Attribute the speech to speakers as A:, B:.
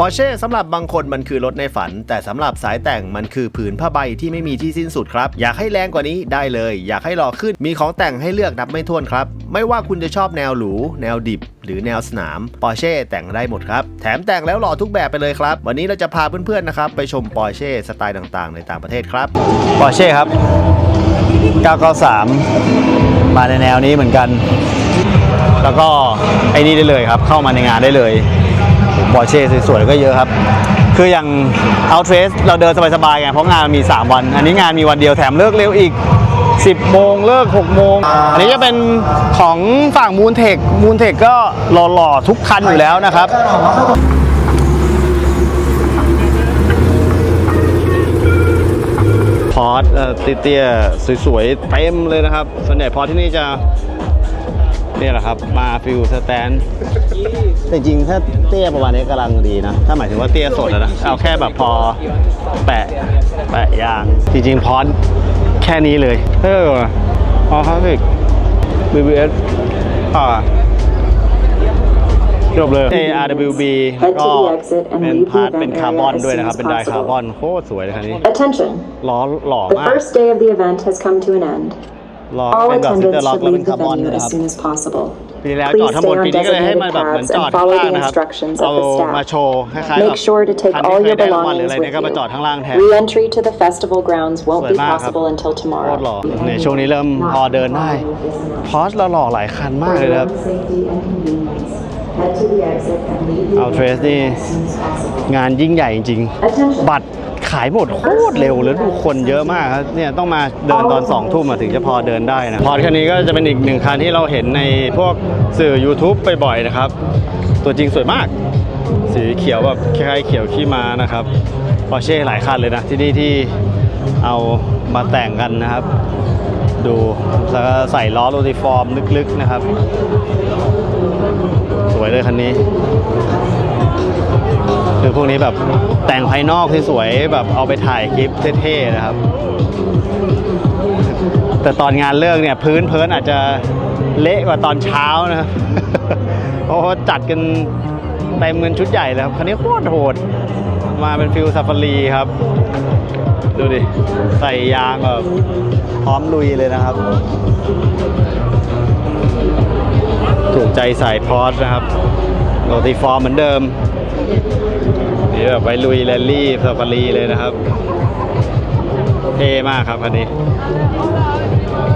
A: ปอร์เช่สำหรับบางคนมันคือรถในฝัน แต่สำหรับสายแต่งมันคือผืนผ้าใบที่ไม่มีที่สิ้นสุดครับ อยากให้แรงกว่านี้ได้เลย อยากให้หล่อขึ้นมีของแต่งให้เลือกนับไม่ถ้วนครับ ไม่ว่าคุณจะชอบแนวหรู แนวดิบ หรือแนวสนามปอร์เช่แต่งได้หมดครับ แถมแต่งแล้วหล่อทุกแบบไปเลยครับ วันนี้เราจะพาเพื่อนๆนะครับไปชมปอร์เช่สไตล์ต่างๆ ในต่างประเทศครับ
B: ปอร์เช่ครับ 993 มาในแนวนี้เหมือนกัน แล้วก็ไอ้นี่ได้เลยครับ เข้ามาในงานได้เลย ปอร์เช่สวยๆก็เยอะครับ คืออย่าง o u t r a c e เราเดินสบายๆไงเพราะงานมี 3 วัน อันนี้งานมีวันเดียวแถมเลิกเร็วอีก 10 โมงเลิก 6 โมง อันนี้จะเป็นของฝั่งมูนเทคมูนเทคก็หล่อๆทุกคันอยู่แล้วนะครับพอร์ตเตี้ยๆสวยๆเต็มเลยนะครับส่วนใหญ่พอร์ตที่นี่จะ นี่ยแหละครับมาฟิลสแตนแต่จริงๆถ้าเตี้ยประมาณนี้กำลังดีนะ ถ้าหมายถึงว่าเตี้ยสดอะนะ เอาแค่แบบพอแปะแปะยาง จริงๆพอร์ตแค่นี้เลยเออพอครับอีก BBS อ่าจบเลย ARWB ก็เป็นพาร์ทเป็นคาร์บอนด้วยนะครับ เป็นไดคาร์บอนโคตรสวยเลยคันนี้
C: Attention.
B: ล้อหล่อ
C: The
B: มาก
C: first day of the event has come to an end.
B: ล้อ
C: All
B: เป็นแบบซิเตอ
C: attendants
B: ร์ล็อก
C: should
B: แล้วเป็น
C: leave
B: คา
C: the
B: ร์บอน
C: venue
B: นะค
C: as
B: รับ
C: soon as possible.
B: ปีที่แล้ว
C: Please
B: จอดทั้งหมด
C: stay on
B: ปีนี้ก็เลยให้มัน
C: designated
B: แบบเหมือน
C: paths
B: จอด
C: and
B: ข้าง
C: follow
B: ล่าง
C: the
B: นะครับ
C: instructions
B: เอา
C: of the
B: มา
C: staff.
B: โชว์คล้ายๆแบบ
C: Make sure to take
B: คัน
C: all
B: ที่เค
C: your
B: ยได้รางวัลหรืออะไร
C: belongings
B: เนี่ยก็
C: with
B: มาจอด
C: you.
B: ข้างล่างแทน
C: Re-entry to the festival grounds
B: ส
C: won't
B: วย
C: be
B: มากครับ
C: possible until
B: โค
C: tomorrow.
B: ตรหล่อในช่วงนี้เริ่มพอเดินได้พอสเราหล่อหลายคันมากเลยนะครับ
C: Safety and convenience. Head to the exit and leave the
B: เอาเทรสนี่
C: as soon as possible.
B: งานยิ่งใหญ่จริง
C: Attention.
B: ๆบัตร ขายหมดโคตรเร็วแล้วดูคนเยอะมากครับเนี่ยต้องมาเดินตอน2องทุ่มอะถึงจะพอเดินได้นะพอร์ตคันนี้ก็จะเป็นอีกหนึ่งคันที่เราเห็นในพวกสื่อ YouTube บ่อยๆนะครับ ตัวจริงสวยมาก สีเขียวแบบคล้ายๆเขียวขี้ม้านะครับปอร์เช่หลายคันเลยนะ ที่นี่ที่เอามาแต่งกันนะครับ ดูแล้วก็ใส่ล้อโรติฟอร์มลึกๆนะครับ สวยเลยคันนี้คือ พวกนี้แบบแต่งภายนอกสวยแบบเอาไปถ่ายคลิปเท่ๆนะครับ แต่ตอนงานเลิกเนี่ยพื้นเพินอาจจะเละกว่าตอนเช้านะครับเพราะว่าจัดกันเต็มเงินชุดใหญ่เลยครับ คันนี้โคตรโหด มาเป็นฟิลซาฟารีครับ ดูดิ ใส่ยางแบบพร้อมลุยเลยนะครับ ถูกใจสายพอร์นะครับโรติฟอร์มเหมือนเดิม นี่แบบไวลุยแรลลี่ซาฟารีเลยนะครับ เท่มากครับคันนี้